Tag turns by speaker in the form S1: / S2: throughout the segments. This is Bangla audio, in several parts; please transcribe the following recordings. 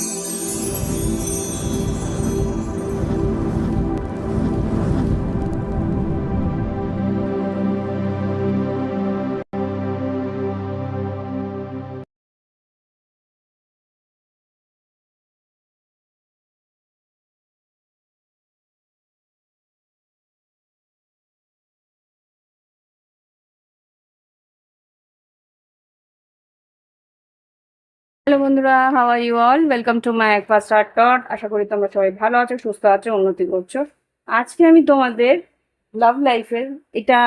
S1: Thank you. হ্যালো বন্ধুরা how are you all welcome to my একপা start dot আশা করি তোমরা সবাই ভালো আছো, সুস্থ আছো, উন্নতি করছ। আজকে আমি তোমাদের লাভ লাইফের এটা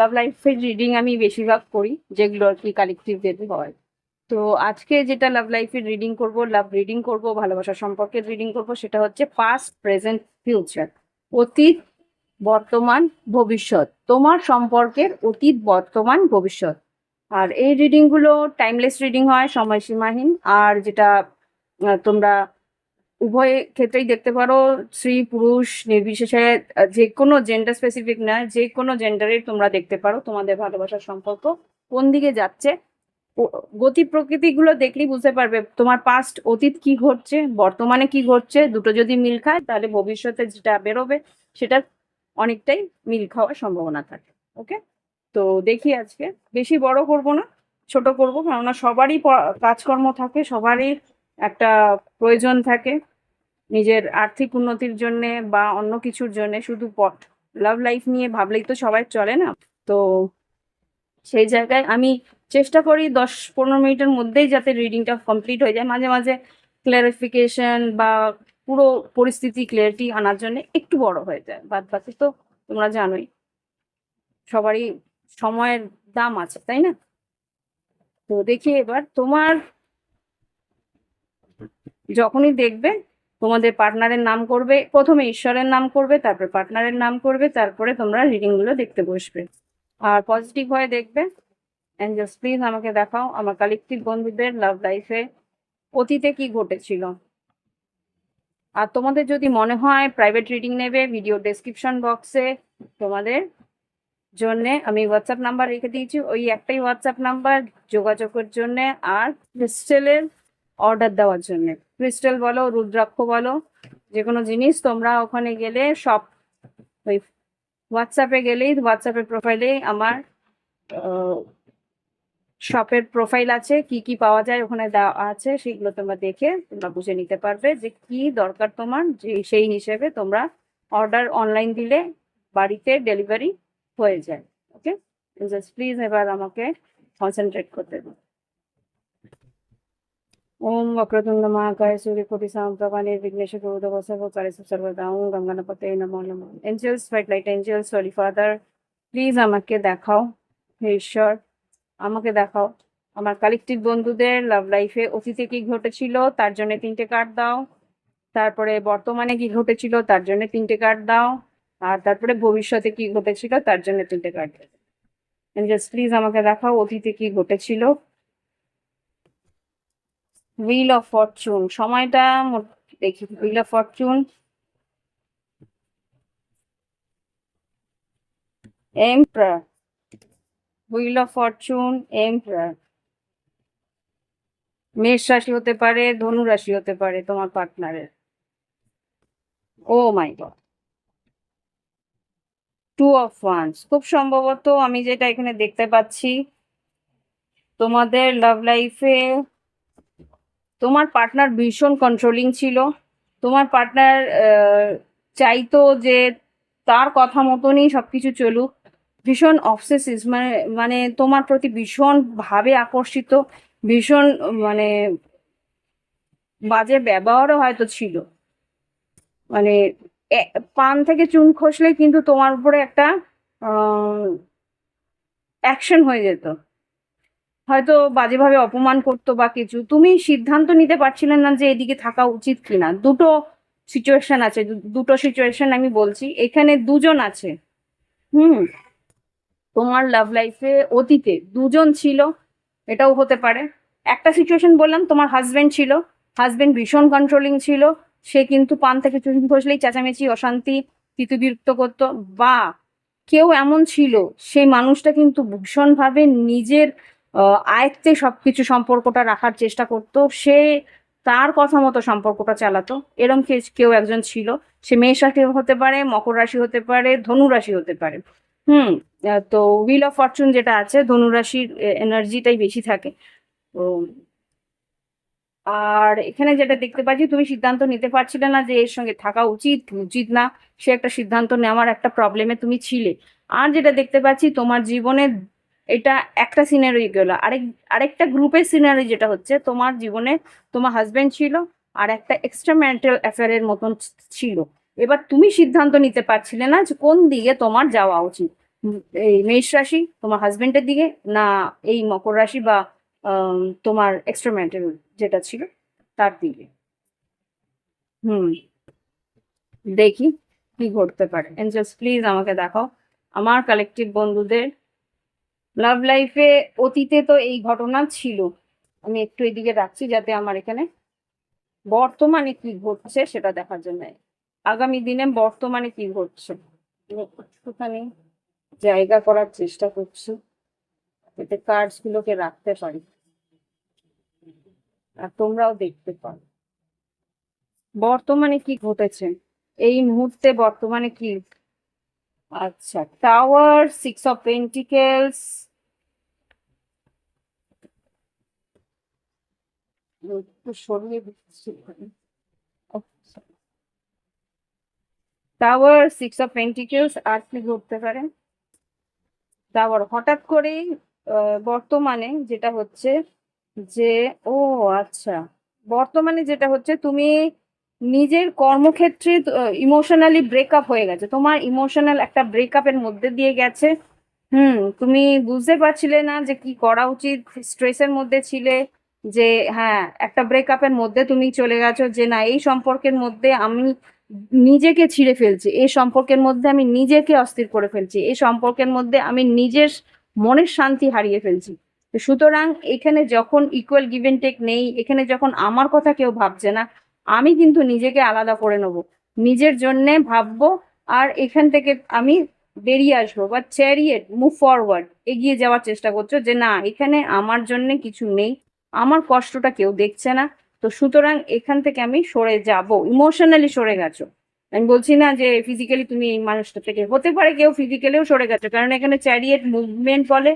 S1: লাভ লাইফের রিডিং আমি বেশিরভাগ করি, যেগুলো আর কি কালেকটিভ যেতে হয়। তো আজকে যেটা লাভ লাইফের রিডিং করব লাভ রিডিং করব, ভালোবাসা সম্পর্কের রিডিং করব, সেটা হচ্ছে পাস্ট প্রেজেন্ট ফিউচার অতীত, বর্তমান, ভবিষ্যৎ। তোমার সম্পর্কের অতীত, বর্তমান, ভবিষ্যৎ। আর এই রিডিংগুলো টাইমলেস রিডিং হয়, সময়সীমাহীন। আর যেটা তোমরা উভয় ক্ষেত্রেই দেখতে পারো, স্ত্রী, পুরুষ, নির্বিশেষে যে কোনো জেন্ডার স্পেসিফিক না, যে কোনো জেন্ডারের তোমরা দেখতে পারো তোমাদের ভালোবাসার সম্পর্ক কোন দিকে যাচ্ছে। গতি প্রকৃতিগুলো দেখলেই বুঝতে পারবে তোমার পাস্ট অতীত কি ঘটছে, বর্তমানে কি ঘটছে, দুটো যদি মিল খায় তাহলে ভবিষ্যতে যেটা বেরোবে সেটা অনেকটাই মিল খাওয়ার সম্ভাবনা থাকে ওকে তো দেখি আজকে। বেশি বড় করব না, ছোট করব, কেননা সবারই কাজকর্ম থাকে, সবারই একটা প্রয়োজন থাকে নিজের আর্থিক উন্নতির জন্য বা অন্য কিছুর জন্য, শুধু পট লাভ লাইফ নিয়ে ভাবলেই তো সবাই চলে না। তো সেই জায়গায় আমি চেষ্টা করি দশ পনেরো মিনিটের মধ্যেই যাতে রিডিংটা কমপ্লিট হয়ে যায়। মাঝে মাঝে ক্লারিফিকেশন বা পুরো পরিস্থিতি ক্লিয়ারিটি আনার জন্য একটু বড় হয়ে যায়। বাদ বাকি তো তোমরা জানোই, সবারই সময়ের দাম আছে, তাই না? তো দেখি এবার তোমার যখনই দেখবে তোমাদের পার্টনারের নাম করবে, প্রথমে ঈশ্বরের নাম করবে, তারপরে পার্টনারের নাম করবে, তারপরে তোমরা রিডিংগুলো দেখতে বসবে। আর পজিটিভ হয়ে দেখবে। অ্যাঞ্জেলস প্লিজ আমাকে দেখাও আমার কালেকটিভ বন্ধুদের লাভ লাইফে অতীতে কি ঘটেছিল। আর তোমাদের যদি মনে হয় প্রাইভেট রিডিং নেবে ভিডিও ডেসক্রিপশন বক্সে তোমাদের জন্যে আমি হোয়াটসঅ্যাপ নাম্বার রেখে দিয়েছি। ওই একটাই হোয়াটসঅ্যাপ নাম্বার যোগাযোগের জন্যে আর ক্রিস্টেলের অর্ডার দেওয়ার জন্যে। ক্রিস্টেল বলো, রুদ্রাক্ষ বলো যে কোনো জিনিস তোমরা ওখানে গেলে সব ওই হোয়াটসঅ্যাপে গেলেই হোয়াটসঅ্যাপের প্রোফাইলে আমার শপের প্রোফাইল আছে, কি কি পাওয়া যায় ওখানে দেওয়া আছে, সেগুলো তোমরা দেখে তোমরা বুঝে নিতে পারবে যে কি দরকার তোমার, যে সেই হিসেবে তোমরা অর্ডার অনলাইন দিলে বাড়িতে ডেলিভারি হয়ে যায় ওকে জাস্ট প্লিজ এবার আমাকে কনসেন্ট্রেট করতে দিন ওম বক্রতুণ্ড মহাকায় সূর্যকোটি সমপ্রভা নির্বিঘ্নেশ গুরুদবসব করে সর্বদা নমো নমো। Angels fight light angels sorry father please আমাকে দেখাও, হে ঈশ্বর, আমাকে দেখাও। আমার কালেকটিভ বন্ধুদের লাভ লাইফে অতীতে কি ঘটেছিল, তার জন্য তিনটে কার্ড দাও। তারপরে বর্তমানে কি ঘটেছিল, তার জন্য তিনটে কার্ড দাও। আর তারপরে ভবিষ্যতে কি ঘটেছিল তার জন্য তিনটে কার্ড জাস্ট প্লিজ আমাকে দেখাও অতীতে কি ঘটেছিল। হুইল অফ ফরচুন সময়টা দেখি wheel of fortune emperor wheel of fortune emperor মেষ রাশি হতে পারে, ধনু রাশি হতে পারে তোমার পার্টনারের ও my god two of wands খুব সম্ভবত আমি যেটা এখানে দেখতে পাচ্ছি, তোমাদের লাভ লাইফে তোমার পার্টনার ভীষণ কন্ট্রোলিং ছিল। তোমার পার্টনার চাইতো যে তার কথা মতনই সব কিছু চলুক। ভীষণ অবসেসিস মানে মানে তোমার প্রতি ভীষণ ভাবে আকর্ষিত। ভীষণ মানে বাজে ব্যবহারও হয়তো ছিল। মানে পান থেকে চুন খসলে কিন্তু তোমার উপরে একটা অ্যাকশন হয়ে যেত। হয়তো বাজেভাবে অপমান করতো বা কিছু। তুমি সিদ্ধান্ত নিতে পারছিলে না যে এদিকে থাকা উচিত কিনা। দুটো সিচুয়েশন আছে দুটো সিচুয়েশন আমি বলছি। এখানে দুজন আছে। হুম, তোমার লাভ লাইফে অতীতে দুজন ছিল, এটাও হতে পারে। একটা সিচুয়েশন বললাম, তোমার হাজব্যান্ড ছিল। হাজব্যান্ড ভীষণ কন্ট্রোলিং ছিল। সে কিন্তু পান থেকে চুন খসলেই চেঁচামেচি, অশান্তি, তিতুবিরক্ত করতো। বা কেউ এমন ছিল, সেই মানুষটা কিন্তু ভীষণভাবে নিজের আয়ত্তে সব কিছু সম্পর্কটা রাখার চেষ্টা করতো। সে তার কথা মতো সম্পর্কটা চালাতো। এরম কেউ একজন ছিল। সে মেষ রাশি হতে পারে, মকর রাশি হতে পারে, ধনু রাশি হতে পারে। হুম তো হুইল অফ ফরচুন যেটা আছে ধনুরাশির এনার্জিটাই বেশি থাকে। তো আর এখানে যেটা দেখতে পাচ্ছি, তুমি সিদ্ধান্ত নিতে পারছিলে না যে এর সঙ্গে থাকা উচিত উচিত না। সে একটা সিদ্ধান্ত নেওয়ার একটা প্রবলেমে তুমি ছিলে। আর যেটা দেখতে পাচ্ছি, তোমার জীবনে এটা একটা সিনারি গেল। আরেক, আরেকটা গ্রুপের সিনারি যেটা হচ্ছে, তোমার জীবনে তোমার হাজব্যান্ড ছিল আর একটা এক্সট্রা ম্যারিটাল অ্যাফেয়ারের মতন ছিল। এবার তুমি সিদ্ধান্ত নিতে পারছিলে না যে কোন দিকে তোমার যাওয়া উচিত। এই মেষ রাশি তোমার হাজবেন্ডের দিকে না এই মকর রাশি বা তোমার এক্সট্রা ম্যারিটাল যেটা ছিল, তার দিকে। হুম, দেখি কি ঘটতে পারে। এঞ্জেলস প্লিজ আমাকে দেখাও। আমার কালেকটিভ বন্ধুদের লাভ লাইফে অতীতে তো এই ঘটনা ছিল। আমি একটু এদিকে রাখছি যাতে আমার এখানে বর্তমানে কি ঘটছে সেটা দেখার জন্য। আগামী দিনে বর্তমানে কি ঘটছে? একটুখানি জায়গা করার চেষ্টা করছি। এতে কার্ডস গুলোকে রাখতে পারি। আর তোমরাও দেখতে পারো। বর্তমানে কি ঘটেছে? এই মুহূর্তে বর্তমানে কি? আচ্ছা tower six of pentacles tower six of pentacles আর কি ঘটতে পারে? টাওয়ার হঠাৎ করেই বর্তমানে যেটা হচ্ছে যে, ও আচ্ছা বর্তমানে যেটা হচ্ছে তুমি নিজের কর্মক্ষেত্রে ইমোশনালি ব্রেকআপ হয়ে গেছে। তোমার ইমোশনাল একটা ব্রেকআপের মধ্যে দিয়ে গেছে। হুম, তুমি বুঝতে পারছিলে না যে কি করা উচিত। স্ট্রেসের মধ্যে ছিলে যে হ্যাঁ একটা ব্রেকআপের মধ্যে তুমি চলে গেছো যে, না, এই সম্পর্কের মধ্যে আমি নিজেকে ছিঁড়ে ফেলছি। এই সম্পর্কের মধ্যে আমি নিজেকে অস্থির করে ফেলছি। এই সম্পর্কের মধ্যে আমি নিজের মনের শান্তি হারিয়ে ফেলছি। তো সুতরাং এখানে যখন ইকুয়াল গিভ এন্ড টেক নেই, এখানে যখন আমার কথা কেউ ভাবছে না, আমি কিন্তু নিজেকে আলাদা করে নেব। নিজের জন্যে ভাববো আর এখান থেকে আমি বেরিয়ে আসব বা চ্যারিয়েট মুভ ফরওয়ার্ড এগিয়ে যাওয়ার চেষ্টা করছ যে না, এখানে আমার জন্য কিছু নেই, আমার কষ্টটা কেউ দেখছে না। তো সুতরাং এখান থেকে আমি সরে যাব ইমোশনালি সরে গেছো। আমি বলছি না যে ফিজিক্যালি তুমি এই মানুষটা থেকে, হতে পারে কেউ ফিজিক্যালিও সরে গেছো, কারণ এখানে চ্যারিয়েট মুভমেন্ট বলে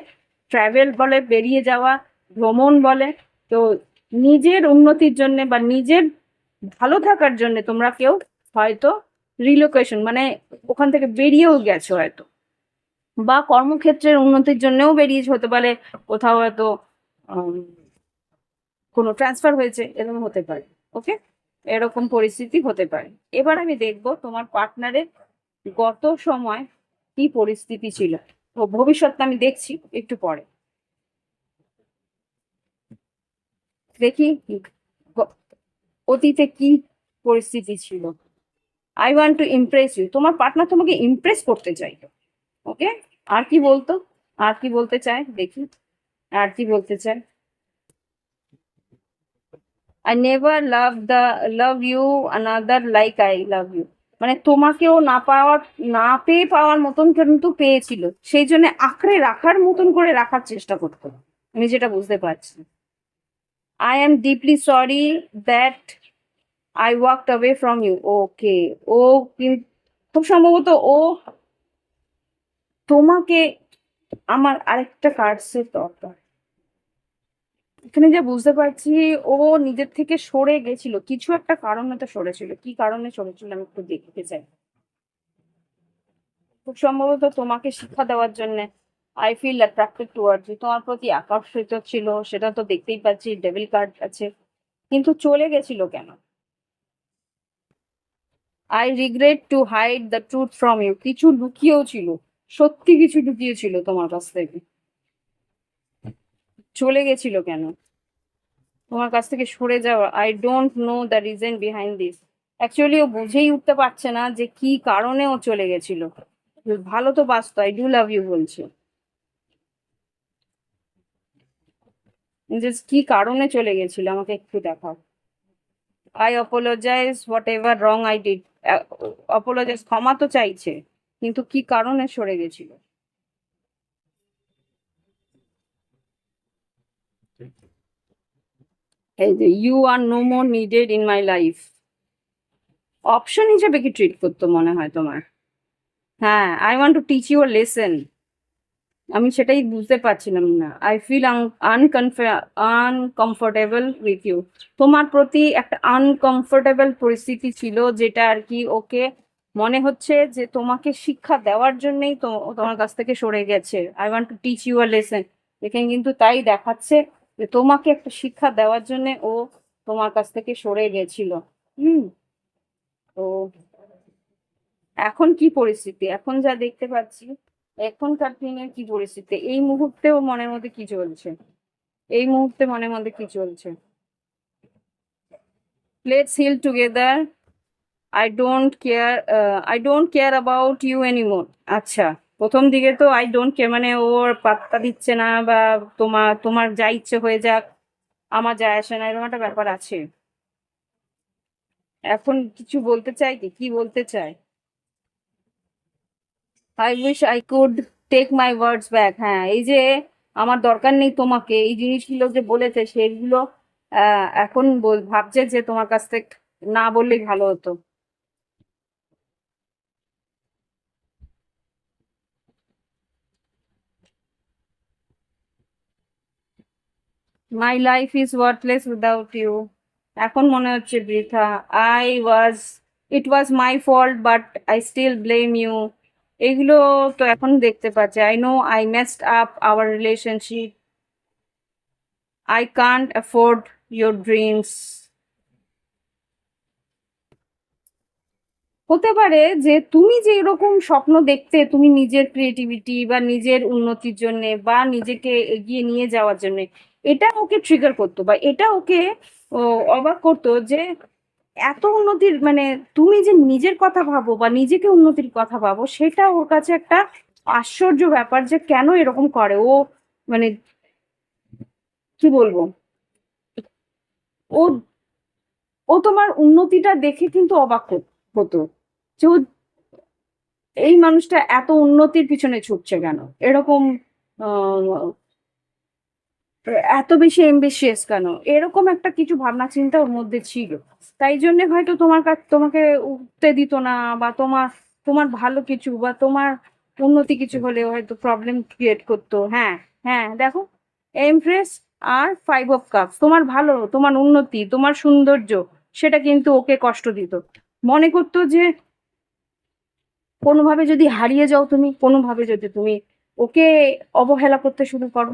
S1: ট্রাভেল বলে, বেরিয়ে যাওয়া, ভ্রমণ বলে। তো নিজের উন্নতির জন্য বা নিজের ভালো থাকার জন্য তোমরা কেউ হয়তো রিলোকেশন মানে ওখান থেকে বেরিয়েও গেছো হয়তো। বা কর্মক্ষেত্রের উন্নতির জন্যও বেরিয়েছে, হতে পারে কোথাও হয়তো কোনো ট্রান্সফার হয়েছে, এরকম হতে পারে ওকে এরকম পরিস্থিতি হতে পারে। এবার আমি দেখব তোমার পার্টনারের গত সময় কি পরিস্থিতি ছিল। তো ভবিষ্যৎটা আমি দেখছি একটু পরে। দেখি অতীতে কি পরিস্থিতি ছিল। I want to impress you তোমার পার্টনার তোমাকে ইমপ্রেস করতে চাই ওকে আর কি বলতো? আর কি বলতে চায়? দেখি। আর কি বলতে চায়? I never love the love you another like I love you মানে তোমাকেও না পাওয়ার, না পেয়ে পাওয়ার মতন কিন্তু পেয়েছিল। সেই জন্য আঁকড়ে রাখার মতন করে রাখার চেষ্টা করতো। আমি যেটা বুঝতে পারছি। I am deeply sorry that I walked away from you okay ও খুব সম্ভবত ও তোমাকে আমার আরেকটা কার্ডসের দরকার। এখানে যা বুঝতে পারছি, ও নিজের থেকে সরে গেছিল। কিছু একটা কারণে তো সরেছিল। কি কারণে সরেছিল আমি একটু দেখতে চাই। খুব সম্ভবত তোমাকে শিক্ষা দেওয়ার জন্য I feel attracted towards you তোমার প্রতি আকর্ষিত ছিল, সেটা তো দেখতেই পাচ্ছি ডেভিল কার্ড আছে। কিন্তু চলে গেছিল কেন? I regret to hide the truth from you কিছু লুকিয়েও ছিল। সত্যি কিছু লুকিয়েছিল তোমার কাছ থেকে। চলে গেছিল কেন? তোমার কাছ থেকে সরে যাওয়া I don't know the reason behind this actually ও বুঝেই উঠতে পারছে না যে কি কারণে ও চলে গেছিল। ভালো তো বাঁচতো আই ডু লাভ ইউ বলছে। কি কারণে চলে গেছিল, আমাকে একটু দেখাও। I apologize whatever wrong I did apologize ক্ষমা তো চাইছে, কিন্তু কি কারণে সরে গেছিল? এই যে you are no more needed in my life option হিসেবে কি ট্রিট করতো মনে হয় তোমার? হ্যাঁ I want to teach your lesson আমি সেটাই বুঝতে পারছিলাম না। I feel uncomfortable with you তোমার প্রতি একটা আনকমফোর্টেবল পরিস্থিতি ছিল যেটা আর কি ওকে মনে হচ্ছে যে তোমাকে শিক্ষা দেওয়ার জন্যই তোমার কাছ থেকে সরে গেছে। I want to teach you a lesson এখানে কিন্তু তাই দেখাচ্ছে। যে তোমাকে একটা শিক্ষা দেওয়ার জন্য ও তোমার কাছ থেকে সরে গেছিল। হুম। তো এখন কি পরিস্থিতি? এখন যা দেখতে পাচ্ছি, এখনকার দিনের কি পরিস্থিতি? এই মুহূর্তেও মনের মধ্যে কি চলছে? এই মুহূর্তে মনের মধ্যে কি চলছে? Let's heal together I don't care I don't care about you anymore আচ্ছা। প্রথম দিকে তো আই ডোন্ট কেয়ার মানে ওর পাত্তা দিচ্ছে না বা তোমার তোমার যা ইচ্ছে হয়ে যাক, আমার যা আসে না, এরকম একটা ব্যাপার আছে। এখন কিছু বলতে চাই কি? কি বলতে চাই? I wish I could take my words back হ্যাঁ এই যে আমার দরকার নেই তোমাকে, এই জিনিসগুলো যে বলেছে সেগুলো এখন ভাবছে যে তোমার কাছ থেকে না বললেই ভালো হতো। My life is worthless without you এখন মনে হচ্ছে বৃথা। I was it was my fault but I still blame you এগুলো তো এখন দেখতে পাচ্ছি। I know I messed up our relationship I can't afford your dreams হতে পারে যে তুমি যে এরকম স্বপ্ন দেখতে, তুমি নিজের ক্রিয়েটিভিটি বা নিজের উন্নতির জন্য বা নিজেকে এগিয়ে নিয়ে যাওয়ার জন্য এটা ওকে ট্রিগার করতো বা এটা ওকে অবাক করতো যে এত উন্নতির মানে তুমি যে নিজের কথা ভাবো বা নিজেকে উন্নতির কথা ভাবো, সেটা ওর কাছে একটা আশ্চর্য ব্যাপার যে কেন এরকম করে। ও মানে কি বলব? ও ও তোমার উন্নতিটা দেখে কিন্তু অবাক হত- যে এই মানুষটা এত উন্নতির পিছনে ছুটছে কেন? এরকম এত বেশি এম্বিশিয়াস কেন? এরকম একটা কিছু ভাবনা চিন্তা ওর মধ্যে ছিল। তাই জন্য হয়তো তোমার কাছে তোমাকে উঠতে দিত না বা তোমার তোমার ভালো কিছু বা তোমার উন্নতি কিছু হলে হয়তো প্রবলেম ক্রিয়েট করতো। হ্যাঁ হ্যাঁ দেখো এমপ্রেস আর ফাইভ অফ কাপস তোমার ভালো, তোমার উন্নতি, তোমার সৌন্দর্য, সেটা কিন্তু ওকে কষ্ট দিত। মনে করতো যে কোনোভাবে যদি হারিয়ে যাও তুমি, কোনোভাবে যদি তুমি ওকে অবহেলা করতে শুরু করো।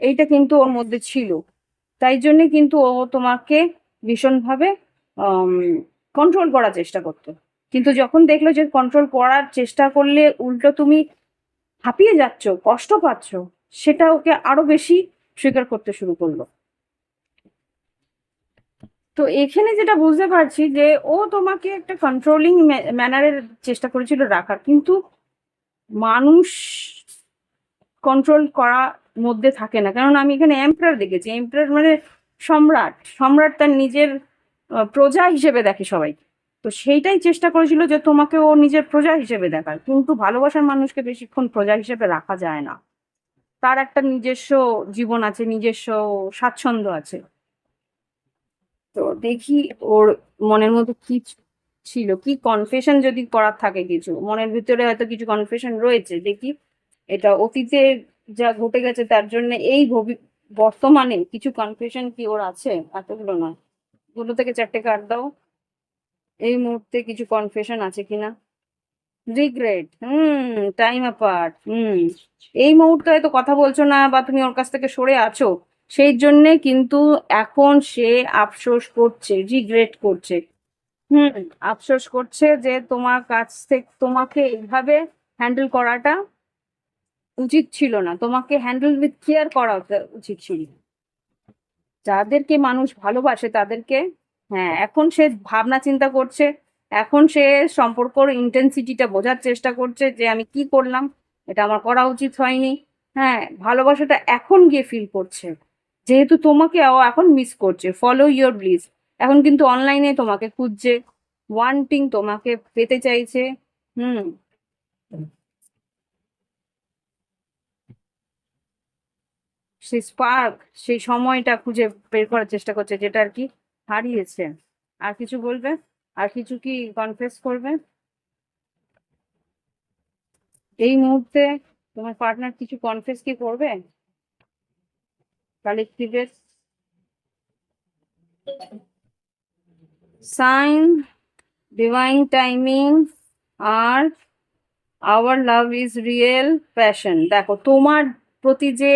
S1: এইটা কিন্তু ওর মধ্যে ছিল। তাই জন্য কিন্তু ও তোমাকে ভীষণভাবে কন্ট্রোল করার চেষ্টা করতো। কিন্তু যখন দেখল যে কন্ট্রোল করার চেষ্টা করলে উল্টো তুমি হাঁপিয়ে যাচ্ছ, কষ্ট পাচ্ছ, সেটা ওকে আরও বেশি স্বীকার করতে শুরু করল। তো এখানে যেটা বুঝতে পারছি যে ও তোমাকে একটা কন্ট্রোলিং ম্যানারের চেষ্টা করেছিল রাখার। কিন্তু মানুষ কন্ট্রোল করা মধ্যে থাকে না। কারণ আমি এখানে এম্পায়ার দেখেছি। এম্পায়ার মানে সম্রাট। সম্রাট তার নিজের প্রজা হিসেবে দেখে সবাই। তো সেইটাই চেষ্টা করেছিল যে তোমাকে ও নিজের প্রজা হিসেবে দেখায় কিন্তু ভালোবাসার মানুষকে বেশিক্ষণ প্রজা হিসেবে রাখা যায় না। তার একটা নিজস্ব জীবন আছে, নিজস্ব স্বাচ্ছন্দ্য আছে। তো দেখি ওর মনের মধ্যে কি ছিল। কি কনফেশন যদি করার থাকে কিছু। মনের ভিতরে হয়তো কিছু কনফেশন রয়েছে। দেখি। এটা অতীতে যা ঘটে গেছে তার জন্য এই বর্তমানে কিছু কনফেশন কি ওর আছে? এতগুলো নয়। দুটো থেকে চারটে কার্ড দাও। এই মুহূর্তে কিছু কনফেশন আছে কিনা? Regret hmm time apart hmm. এই মুহূর্তে হয়তো কথা বলছো না বা তুমি ওর কাছ থেকে সরে আছো। সেই জন্যে কিন্তু এখন সে আফসোস করছে রিগ্রেট করছে। হুম, আফসোস করছে যে তোমার কাছ থেকে, তোমাকে এইভাবে হ্যান্ডেল করাটা উচিত ছিল না। তোমাকে হ্যান্ডেল উইথ কেয়ার করা উচিত- ছিল। যাদেরকে মানুষ ভালোবাসে তাদেরকে হ্যাঁ এখন সে ভাবনা চিন্তা করছে, এখন সে সম্পর্কর ইন্টেন্সিটিটা বোঝার চেষ্টা করছে যে আমি কি করলাম, এটা আমার করা উচিত হয়নি। হ্যাঁ ভালোবাসাটা এখন গিয়ে ফিল করছে। যেহেতু তোমাকে এখন মিস করছে ফলো ইয়োর ব্লিজ এখন কিন্তু অনলাইনে তোমাকে খুঁজছে ওয়ান্টিং তোমাকে পেতে চাইছে, হুম। সেই স্পার্ক সেই সময়টা খুঁজে বের করার চেষ্টা করছে, যেটা আর কি হারিয়েছে। আর কিছু বলবে? আর কিছু কি কনফেস করবে? এই মুহূর্তে তোমার পার্টনার কিছু কনফেস কি করবে? কালেক্টিভের sign divine timing R our love is real passion দেখো, তোমার প্রতি যে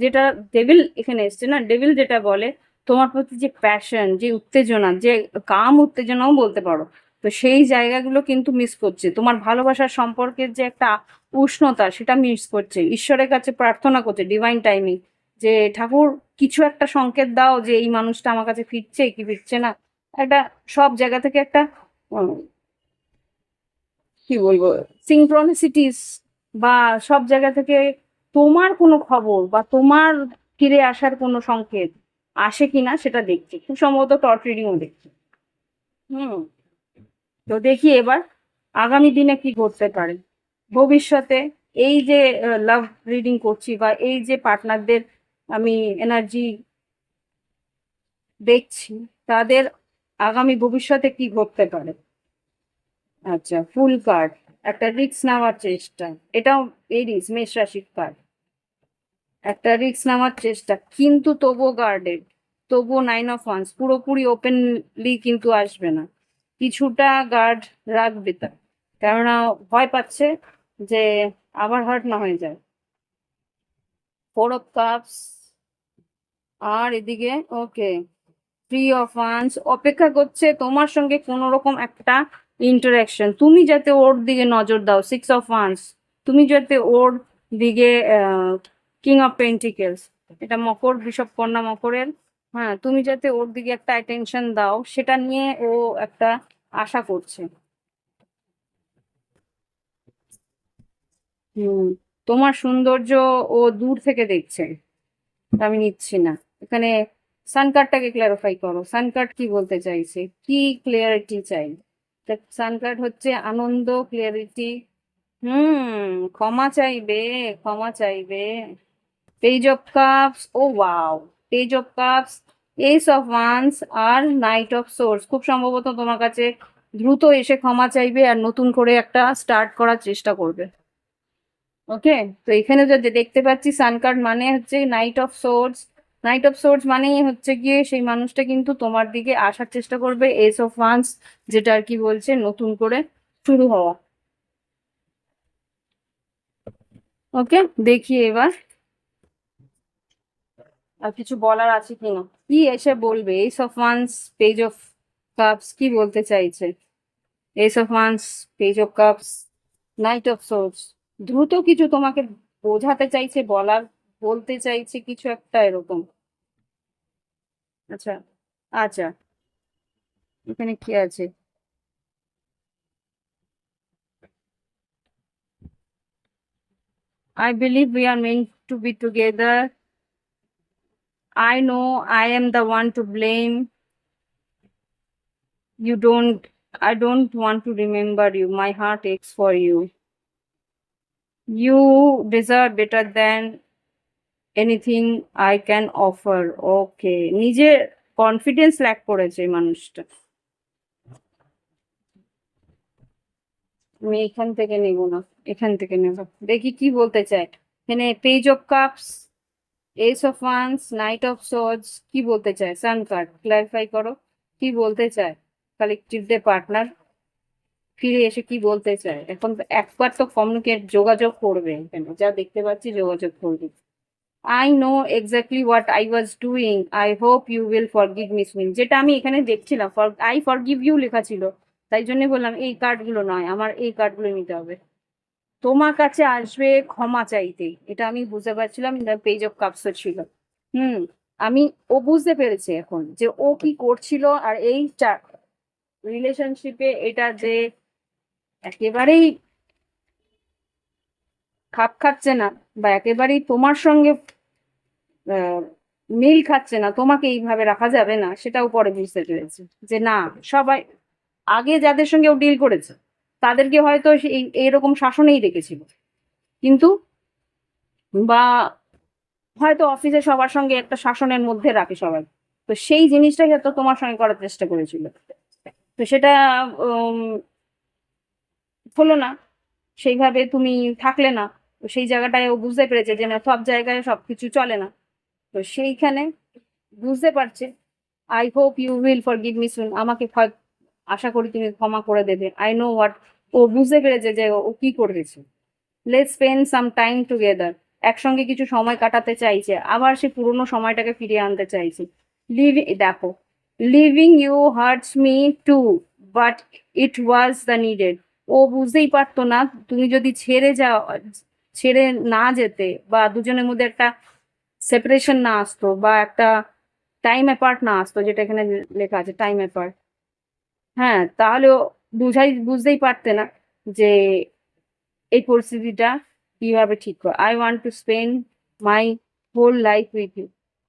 S1: যেটা ডেভিল এখানে এসছে না ডেভিল যেটা বলে, তোমার প্রতি যে প্যাশন যে উত্তেজনা, যে কাম উত্তেজনাও বলতে পারো, তো সেই জায়গাগুলো কিন্তু মিস করছে। তোমার ভালোবাসার সম্পর্কের যে একটা উষ্ণতা, সেটা মিস করছে। ঈশ্বরের কাছে প্রার্থনা করছে ডিভাইন টাইমিং যে ঠাকুর কিছু একটা সংকেত দাও যে এই মানুষটা আমার কাছে ফিরছে কি ফিরছে না। একটা সব জায়গা থেকে একটা কি বলব সিনক্রনিসিটিস বা সব জায়গা থেকে তোমার কোনো খবর বা তোমার ফিরে আসার কোনো সংকেত আসে কিনা সেটা দেখছি। খুব সম্ভবত টর্চ রিডিংও দেখছি। হুম। তো দেখি এবার আগামী দিনে কি ঘটতে পারে। ভবিষ্যতে এই যে লাভ রিডিং করছি বা এই যে পার্টনারদের আমি এনার্জি দেখছি, তাদের আগামী ভবিষ্যতে কি ঘটতে পারে? আচ্ছা ফুল কার্ড একটা রিক্স নেওয়ার চেষ্টা। এটাও এরিস মেষ রাশির কার্ড একটা রিক্স নেওয়ার চেষ্টা। কিন্তু তবুও গার্ডেড তবুও নাইন অফ ওয়ান্স পুরোপুরি ওপেনলি কিন্তু আসবে না। কিছুটা গার্ড রাখবে তা। কেননা ভয় পাচ্ছে যে আবার হার্ট না হয়ে যায়। ফোর অফ কাপস আর এদিকে ওকে থ্রি অফ ওয়ান্স অপেক্ষা করছে তোমার সঙ্গে কোনো রকম একটা ইন্টারাকশন তুমি যাতে ওর দিকে নজর দাও সিক্স অফ ওয়ান্স তুমি যাতে ওর দিকে কিং অফ পেন্টিকেলস এটা মকর বিষব কন্যা মকরের হ্যাঁ তুমি যাতে ওর দিকে একটা অ্যাটেনশন দাও, সেটা নিয়ে ও একটা আশা করছে। তোমার সৌন্দর্য ও দূর থেকে দেখছে। আমি নিচ্ছি না। এখানে সান কার্ডটাকে ক্লারিফাই করো। সান কার্ড কি বলতে চাইছে? কি ক্লিয়ারিটি চাই? সান কার্ড হচ্ছে আনন্দ ক্লিয়ারিটি হুম, ক্ষমা চাইবে ক্ষমা চাইবে। Page of cups oh wow page of cups ace of wands R knight of swords খুব সম্ভবত তোমার কাছে দ্রুত এসে ক্ষমা চাইবে আর নতুন করে একটা স্টার্ট করার চেষ্টা করবে। ওকে তো এখানে যে দেখতে পাচ্ছি সান কার্ড মানে হচ্ছে knight of swords knight of swords মানেই হচ্ছে গিয়ে সেই মানুষটা কিন্তু তোমার দিকে আসার চেষ্টা করবে এস অফ ওয়ান্স যেটা আর কি বলছে নতুন করে শুরু হওয়া। ওকে দেখি এবার। আর কিছু বলার আছে কিনা? কি এসে বলবে? Ace of wands page of cups কি বলতে চাইছে? Ace of wands page of cups knight of swords দ্রুত কিছু তোমাকে বোঝাতে চাইছে, বলার, বলতে চাইছে কিছু একটা এরকম। আচ্ছা আচ্ছা এখানে কি আছে I believe we are meant to be together. I know I am the one to blame. You don't, I don't want to remember you. My heart aches for you. You deserve better than anything I can offer okay নিজে কনফিডেন্স ল্যাক করেছে এই মানুষটা। আমি এখান থেকে নেব না, এখান থেকে নেব। দেখি কি বলতে চায়। এখানে page of cups ace of wands knight of swords কি বলতে চায়? সান কার্ড ক্লারিফাই করো। কি বলতে চায়? কালেকটিভ ডে পার্টনার ফিরে এসে কি বলতে চায়? এখন একবার তো কমিউনিকেট যোগাযোগ করবে এখানে। যা দেখতে পাচ্ছি যোগাযোগ করবে। I know exactly what I was doing I hope you will forgive miss mean যেটা আমি এখানে দেখছিলাম for I forgive you লেখা ছিল। তাই জন্য বললাম, এই কার্ডগুলো নয়, আমার এই কার্ডগুলো নিতে হবে। তোমার কাছে আসবে ক্ষমা চাইতে এটা আমি বুঝতে পারছিলাম পেজ অফ কাপসও ছিল। হুম, আমি, ও বুঝতে পেরেছি এখন যে ও কি করছিল, আর এই রিলেশনশিপে এটা যে একেবারেই খাপ খাচ্ছে না, বা একেবারেই তোমার সঙ্গে মিল খাচ্ছে না, তোমাকে এইভাবে রাখা যাবে না, সেটাও পরে বুঝতে পেরেছে। যে না, সবাই, আগে যাদের সঙ্গে ও ডিল করেছে, তাদেরকে হয়তো এই, এইরকম শাসনেই রেখেছিল কিন্তু বা হয়তো অফিসে সবার সঙ্গে একটা শাসনের মধ্যে রাখে সবাই। তো সেই জিনিসটাই হয়তো তোমার সঙ্গে করার চেষ্টা করেছিল। তো সেটা হলো না। সেইভাবে তুমি থাকলে না। সেই জায়গাটায় ও বুঝতে পেরেছে যে না, সব জায়গায় সবকিছু চলে না। তো সেইখানে বুঝতে পারছে I hope you will forgive me soon আমাকে আশা করি তুমি ক্ষমা করে দেবে। আই নো হোয়াট ও বুঝতে পেরেছে যে ও কি করেছে। Let spend some time together একসঙ্গে কিছু সময় কাটাতে চাইছে। আবার সে পুরোনো সময়টাকে ফিরিয়ে আনতে চাইছে। লিভ দেখো living you hurts me too but it was the needed ও বুঝতেই পারতো না, তুমি যদি ছেড়ে যাও, ছেড়ে না যেতে বা দুজনের মধ্যে একটা সেপারেশন না আসতো বা একটা টাইম অ্যাপার্ট না আসতো, যেটা এখানে লেখা আছে টাইম অ্যাপার্ট হ্যাঁ তাহলে ও বুঝাই, বুঝতেই পারতে না যে এই পরিস্থিতিটা কীভাবে ঠিক কর। I want to spend my whole life with you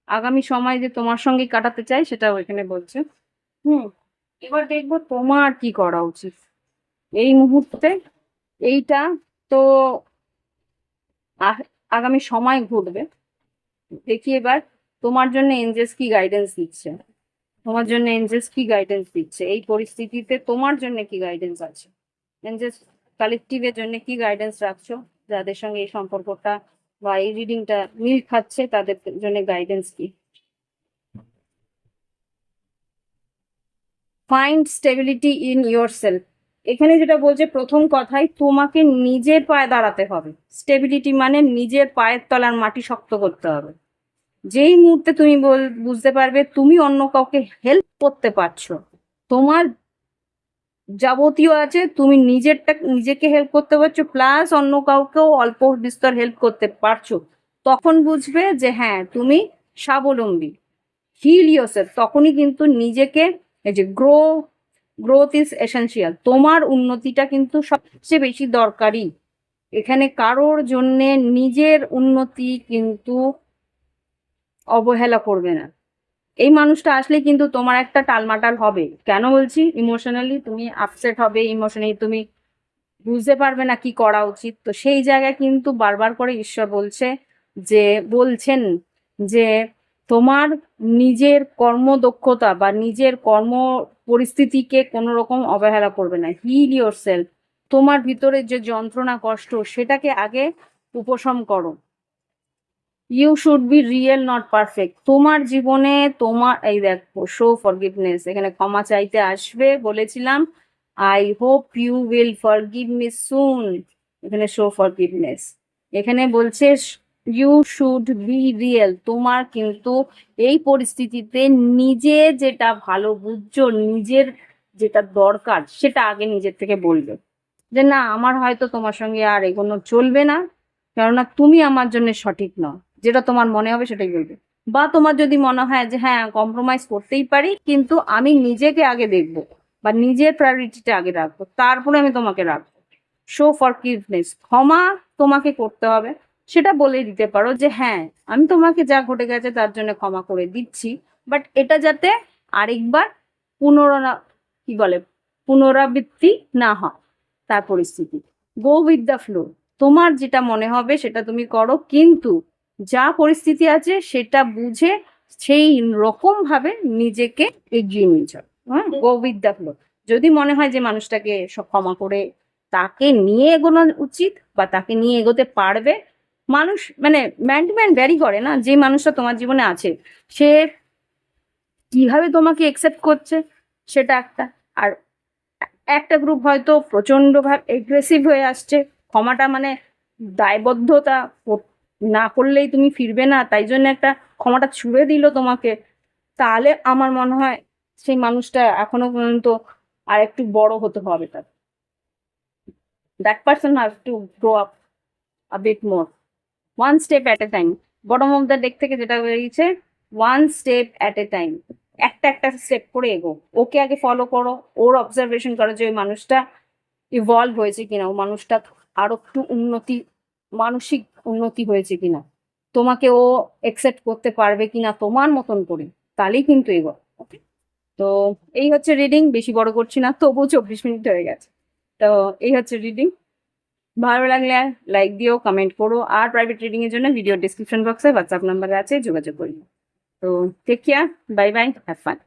S1: আগামী সময় যে তোমার সঙ্গে কাটাতে চাই, সেটাও ওইখানে বলছে। হুম, এবার দেখব তোমার কি করা উচিত। এই মুহূর্তে এইটা তো আগামী সময় ঘটবে। দেখি এবার, তোমার জন্য এঞ্জেলস কি গাইডেন্স দিচ্ছে? তোমার জন্য এঞ্জেলস কি গাইডেন্স দিচ্ছে? এই পরিস্থিতিতে তোমার জন্য কি গাইডেন্স আছে? এঞ্জেলস কালেকটিভের জন্য কি গাইডেন্স রাখছো? যাদের সঙ্গে এই সম্পর্কটা বা এই রিডিংটা মিল খাচ্ছে, তাদের জন্য গাইডেন্স কি? Find stability in yourself এখানে যেটা বলছে, প্রথম কথাই তোমাকে নিজের পায়ে দাঁড়াতে হবে। স্টেবিলিটি মানে নিজের পায়ের তলার মাটি শক্ত করতে হবে। যেই মুহূর্তে তুমি বুঝতে পারবে, তুমি অন্য কাউকে হেল্প করতে পারছ। তোমার যাবতীয় আছে, তুমি নিজেরটা, নিজেকে হেল্প করতে পারছ প্লাস অন্য কাউকেও অল্প বিস্তর হেল্প করতে পারছ। তখন বুঝবে যে হ্যাঁ তুমি স্বাবলম্বী। হিল ইয়োরসেলফ তখনই কিন্তু নিজেকে, এই যে গ্রো গ্রোথ ইজ এসেন্সিয়াল তোমার উন্নতিটা কিন্তু সবচেয়ে বেশি দরকারি। এখানে কারোর জন্যে নিজের উন্নতি কিন্তু অবহেলা করবে না। এই মানুষটা আসলে কিন্তু তোমার একটা টালমাটাল হবে। কেন বলছি? ইমোশনালি তুমি আপসেট হবে ইমোশনালি তুমি বুঝতে পারবে না কি করা উচিত। তো সেই জায়গায় কিন্তু বারবার করে ঈশ্বর বলছে যে, বলছেন যে তোমার নিজের কর্মদক্ষতা বা নিজের কর্ম পরিস্থিতিকে কোনো রকম অবহেলা করবে না। হিল ইয়োর সেলফ তোমার ভিতরে যে যন্ত্রণা, কষ্ট, সেটাকে আগে উপশম করো। You should be real not perfect তোমার জীবনে তোমার, এই দেখো শো ফরগিভনেস এখানে ক্ষমা চাইতে আসবে বলেছিলাম। I hope you will forgive me soon এখানে শো ফরগিভনেস এখানে বলছে ইউ শুড বি রিয়েল তোমার কিন্তু এই পরিস্থিতিতে নিজে যেটা ভালো বুঝছ, নিজের যেটা দরকার, সেটা আগে নিজের থেকে বলবে। যে না, আমার হয়তো তোমার সঙ্গে আর এগোনো চলবে না, কেননা তুমি আমার জন্য সঠিক নও। যেটা তোমার মনে হবে সেটাই বলবে। বা তোমার যদি মনে হয় যে হ্যাঁ কম্প্রোমাইজ করতেই পারি, কিন্তু আমি নিজেকে আগে দেখব বা নিজের প্রায়োরিটিটা আগে রাখব, তারপরে আমি তোমাকে রাখব। শো ফর কিভনেস ক্ষমা তোমাকে করতে হবে। সেটা বলে দিতে পারো যে হ্যাঁ আমি তোমাকে যা ঘটে গেছে তার জন্য ক্ষমা করে দিচ্ছি। বাট এটা যাতে আরেকবার পুনরা কি বলে পুনরাবৃত্তি না হয় তার পরিস্থিতি। গো উইথ দ্য ফ্লো তোমার যেটা মনে হবে সেটা তুমি করো কিন্তু যা পরিস্থিতি আছে সেটা বুঝে সেই রকম ভাবে নিজেকে এগিয়ে নিয়ে যাও। হ্যাঁ গো উইথ দ্য ফ্লো যদি মনে হয় যে মানুষটাকে সব ক্ষমা করে তাকে নিয়ে এগোনো উচিত বা তাকে নিয়ে এগোতে পারবে মানুষ মানে ম্যান টু ম্যান ভ্যারি করে না, যে মানুষটা তোমার জীবনে আছে, সে কীভাবে তোমাকে একসেপ্ট করছে, সেটা একটা। আর একটা গ্রুপ হয়তো প্রচণ্ড ভাবে এগ্রেসিভ হয়ে আসছে, ক্ষমাটা মানে দায়বদ্ধতা না করলেই তুমি ফিরবে না, তাই জন্য একটা ক্ষমাটা ছুড়ে দিল তোমাকে। তাহলে আমার মনে হয় সেই মানুষটা এখনও পর্যন্ত আর একটু বড় হতে হবে তার। That person have to grow up a bit more one step at a time bottom of the deck থেকে যেটা বেরিয়েছে one step at a time একটা একটা স্টেপ করে এগো। ওকে আগে ফলো করো। ওর অবজারভেশন করো যে ওই মানুষটা ইভলভ হয়েছে কিনা। ও মানুষটা আরও একটু উন্নতি, মানসিক উন্নতি হয়েছে কিনা। তোমাকে ও একসেপ্ট করতে পারবে কিনা তোমার মতন করে। তাহলেই কিন্তু এগো। ওকে তো এই হচ্ছে রিডিং বেশি বড় করছি না। তবুও চব্বিশ মিনিট হয়ে গেছে। তো এই হচ্ছে রিডিং ভালো লাগলে লাইক দিও কমেন্ট করো, আর প্রাইভেট রিডিং এর জন্য ভিডিও ডিসক্রিপশন বক্সে হোয়াটসঅ্যাপ নাম্বার আছে, যোগাযোগ করি তো take care bye bye have fun